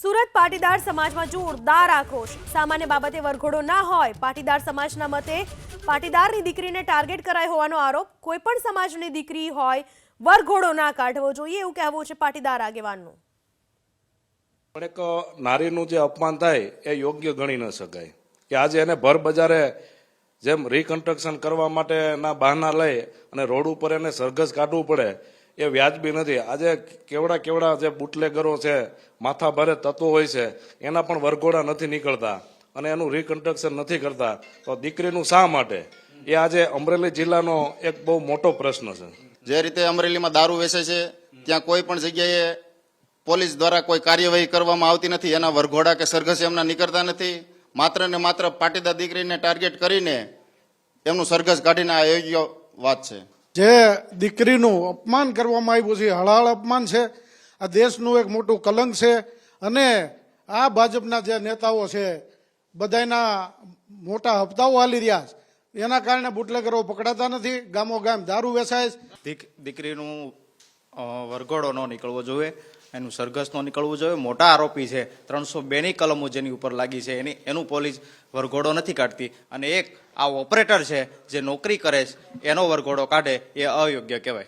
સુરત પાટીદાર સમાજમાં જોરદાર આક્રોશ. સામાન્ય બાબતે વરઘોડો ના હોય, પાટીદાર સમાજના મતે પાટીદારની દીકરીને ટાર્ગેટ કરાય હોવાનો આરોપ. કોઈ પણ સમાજની દીકરી હોય, વરઘોડો ના કાઢવો જોઈએ એવું કહેવું છે પાટીદાર આગેવાનનું. પણ એક નારીનું જે અપમાન થાય એ યોગ્ય ગણી ન શકાય. કે આજે એને ભર બજારે જેમ રિકન્સ્ટ્રક્શન કરવા માટેના બહાના લઈ અને રોડ ઉપર એને સરઘસ કાઢવું પડે એ વ્યાજબી નથી. આજે કેવડા કેવડા જે બુટલેગરો છે, માથા ભારે તત્વો હોય છે, એના પણ વરઘોડા નથી નીકળતા અને એનું રિકન્સ્ટ્રક્શન નથી કરતા. તો દીકરીનું શા માટે? એ આજે અમરેલી જિલ્લાનો એક બહુ મોટો પ્રશ્ન છે. જે રીતે અમરેલીમાં દારૂ વેચે છે, ત્યાં કોઈ પણ જગ્યાએ પોલીસ દ્વારા કોઈ કાર્યવાહી કરવામાં આવતી નથી. એના વરઘોડા કે સરઘસ એમના નીકળતા નથી. માત્ર ને માત્ર પાટીદાર દીકરીને ટાર્ગેટ કરીને એમનું સરઘસ કાઢીને આ યોગ્ય વાત છે. જે દીકરીનું અપમાન કરવામાં આવ્યું છે, હળાળ અપમાન છે, આ દેશનું એક મોટું કલંક છે અને આ ભાજપના જે નેતાઓ છે બધાના મોટા હપ્તાઓ હાલી રહ્યા છે. એના કારણે બુટલેગરો પકડાતા નથી ગામો ગામ દારૂ વેચાય દીકરીનું વરઘોડો ન નીકળવો જોઈએ, એનું સરઘસ ન નીકળવું જોઈએ. મોટા આરોપી છે, ત્રણસો બેની કલમો જેની ઉપર લાગી છે. એની, એનું પોલીસ વરઘોડો નથી કાઢતી. અને એક આ ઓપરેટર છે, જે નોકરી કરે છે, એનો વરઘોડો કાઢે, એ અયોગ્ય કહેવાય.